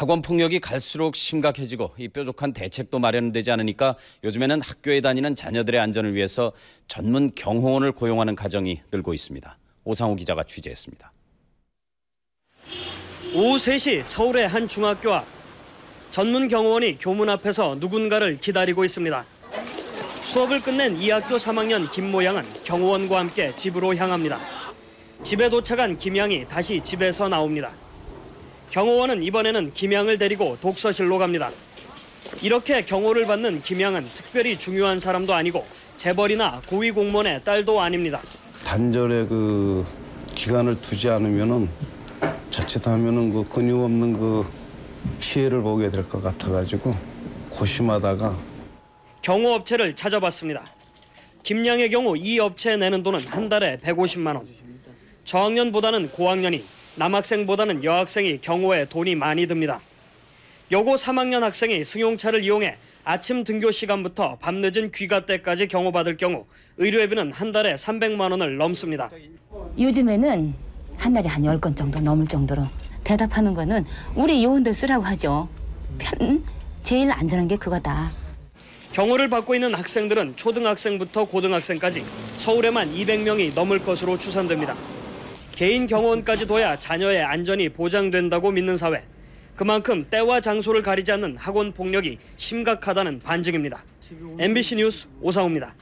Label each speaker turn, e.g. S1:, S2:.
S1: 학원 폭력이 갈수록 심각해지고 이 뾰족한 대책도 마련되지 않으니까 요즘에는 학교에 다니는 자녀들의 안전을 위해서 전문 경호원을 고용하는 가정이 늘고 있습니다. 오상호 기자가 취재했습니다.
S2: 오후 3시 서울의 한 중학교 앞 전문 경호원이 교문 앞에서 누군가를 기다리고 있습니다. 수업을 끝낸 이 학교 3학년 김모 양은 경호원과 함께 집으로 향합니다. 집에 도착한 김 양이 다시 집에서 나옵니다. 경호원은 이번에는 김양을 데리고 독서실로 갑니다. 이렇게 경호를 받는 김양은 특별히 중요한 사람도 아니고 재벌이나 고위 공무원의 딸도 아닙니다.
S3: 단절의 그 기간을 두지 않으면은 자칫하면은 그 끊임없는 그 피해를 보게 될 것 같아가지고 고심하다가
S2: 경호업체를 찾아봤습니다. 김양의 경우 이 업체에 내는 돈은 한 달에 150만 원. 저학년보다는 고학년이 남학생보다는 여학생이 경호에 돈이 많이 듭니다. 여고 3학년 학생이 승용차를 이용해 아침 등교 시간부터 밤늦은 귀가 때까지 경호받을 경우 의료비는 한 달에 300만 원을 넘습니다.
S4: 요즘에는 한 달에 한열건 정도 넘을 정도로 대답하는 거는 우리 요원들 쓰라고 하죠. 편 제일 안전한 게 그거다.
S2: 경호를 받고 있는 학생들은 초등학생부터 고등학생까지 서울에만 200명이 넘을 것으로 추산됩니다. 개인 경호원까지 둬야 자녀의 안전이 보장된다고 믿는 사회. 그만큼 때와 장소를 가리지 않는 학원 폭력이 심각하다는 반증입니다. MBC 뉴스 오상호입니다.